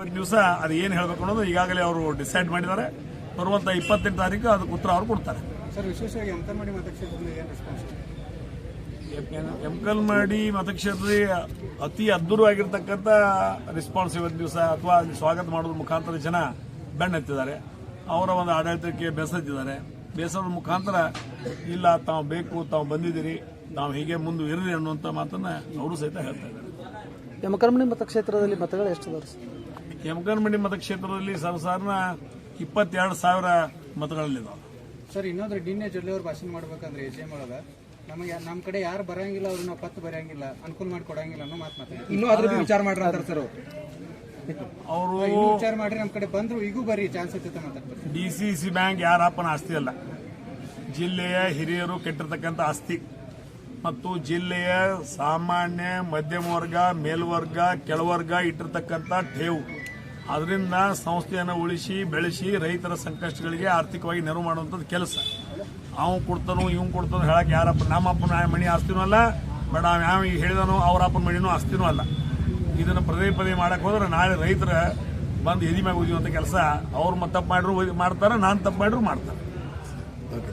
ಇವತ್ತು ದಿವಸ ಅದು ಏನು ಹೇಳಬೇಕು ಅನ್ನೋದು ಈಗಾಗಲೇ ಅವರು ಡಿಸೈಡ್ ಮಾಡಿದ್ದಾರೆ. ಬರುವಂತ ಇಪ್ಪತ್ತೆಂಟು ತಾರೀಕು ಅದಕ್ಕೆ ಉತ್ತರ ಅವರು ಕೊಡ್ತಾರೆ. ಸರ್ ವಿಶೇಷವಾಗಿ ಅಂಕನವಾಡಿ ಮತಕ್ಷೇತ್ರದಲ್ಲಿ ಏನು ರೆಸ್ಪಾನ್ಸ್ ಎಮ್ಕಲ್ಮಡಿ ಮತಕ್ಷೇತ್ರದಲ್ಲಿ ಅತಿ ಅದ್ದೂರವಾಗಿರ್ತಕ್ಕಂಥ ರೆಸ್ಪಾನ್ಸ್ ಇವತ್ತು ದಿವಸ ಅಥವಾ ಅಲ್ಲಿ ಸ್ವಾಗತ ಮಾಡೋದ್ರ ಮುಖಾಂತರ ಜನ ಬೆಣ್ಣೆತ್ತಿದ್ದಾರೆ. ಅವರ ಒಂದು ಆಡಳಿತಕ್ಕೆ ಬೆಸತ್ತಿದ್ದಾರೆ. ಬೇಸರದ ಮುಖಾಂತರ ಇಲ್ಲ ತಾವು ಬೇಕು ತಾವು ಬಂದಿದ್ದೀರಿ ನಾವು ಹೀಗೆ ಮುಂದೆ ಇರಲಿ ಅನ್ನುವಂಥ ಮಾತನ್ನ ಅವರು ಸಹಿತ ಹೇಳ್ತಾ ಇದ್ದಾರೆ. ಯಮಕರ್ಮಣಿ ಮತಕ್ಷೇತ್ರದಲ್ಲಿ ಮತಗಳು ಎಷ್ಟು? ಯಮಕನ್ಮಡಿ ಮತಕ್ಷೇತ್ರದಲ್ಲಿ ಸರ್ಸಾರನ ಇಪ್ಪತ್ತೆರಡು ಸಾವಿರ ಮತಗಳಲ್ಲಿದ್ದಾವೆ ಸರ್ ಇನ್ನೊಂದ್ರೆ ನಿನ್ನೆ ಎನ್ ಜೊಲ್ಲೆ ಅವ್ರು ಭಾಷಣ ಮಾಡ್ಬೇಕಂದ್ರೆ ಎಸ್ ಎಂ ಎಂ ಒಳಗ. ನಮಗೆ ನಮ್ಮ ಕಡೆ ಯಾರು ಬರಂಗಿಲ್ಲ ಅವ್ರನ್ನ ಪತ್ತು ಬರೆಯಂಗಿಲ್ಲ ಅನುಕೂಲ ಮಾಡಿ ಕೊಡಂಗಿಲ್ಲ ಅನ್ನೋ ಮಾತು ಮಾತಾಡ. ಇನ್ನೂ ಅದ್ರ ಬಗ್ಗೆ ವಿಚಾರ ಮಾಡ್ರ ಅಂತಾರೆ ಸರ್ ಅವರು. ವಿಚಾರ ಮಾಡ್ರಿ ನಮ್ಮ ಕಡೆ ಬಂದ್ರು ಈಗೂ ಬರ್ರಿ ಚಾನ್ಸ್ ಇರ್ತೈತೆ ಮಾತಾಡ್ತಾರೆ. ಡಿ ಸಿ ಸಿ ಬ್ಯಾಂಕ್ ಯಾರಪ್ಪನ ಆಸ್ತಿ ಅಲ್ಲ. ಜಿಲ್ಲೆಯ ಹಿರಿಯರು ಕೆಟ್ಟಿರ್ತಕ್ಕಂಥ ಆಸ್ತಿ. ಮತ್ತು ಜಿಲ್ಲೆಯ ಸಾಮಾನ್ಯ ಮಧ್ಯಮ ವರ್ಗ ಮೇಲ್ವರ್ಗ ಕೆಳವರ್ಗ ಇಟ್ಟಿರ್ತಕ್ಕಂಥ ಠೇವು. ಅದರಿಂದ ಸಂಸ್ಥೆಯನ್ನು ಉಳಿಸಿ, ಬೆಳೆಸಿ ರೈತರ ಸಂಕಷ್ಟಗಳಿಗೆ ಆರ್ಥಿಕವಾಗಿ ನೆರವು ಮಾಡುವಂಥದ್ದು ಕೆಲಸ. ಅವನು ಕೊಡ್ತಾನೋ ಇವ್ ಕೊಡ್ತಾನೋ ಹೇಳಕ್ಕೆ ಯಾರಪ್ಪ ನಮ್ಮಪ್ಪನ ಮಣಿ ಆಸ್ತಿನೂ ಅಲ್ಲ, ಬೇಡ ಯಾವ ಈಗ ಹೇಳಿದಾನೋ ಅವ್ರ ಅಪ್ಪನ ಮಣಿನೂ ಆಸ್ತಿನೂ ಅಲ್ಲ. ಇದನ್ನು ಪದೇ ಪದೇ ಮಾಡಕ್ ಹೋದ್ರೆ ನಾಳೆ ರೈತರ ಬಂದು ಎದಿ ಮ್ಯಾಗ ಕೆಲಸ, ಅವ್ರು ತಪ್ಪು ಮಾಡಿದ್ರು ಮಾಡ್ತಾರೆ, ನಾನು ತಪ್ಪು ಮಾಡಿದ್ರು ಮಾಡ್ತಾರೆ.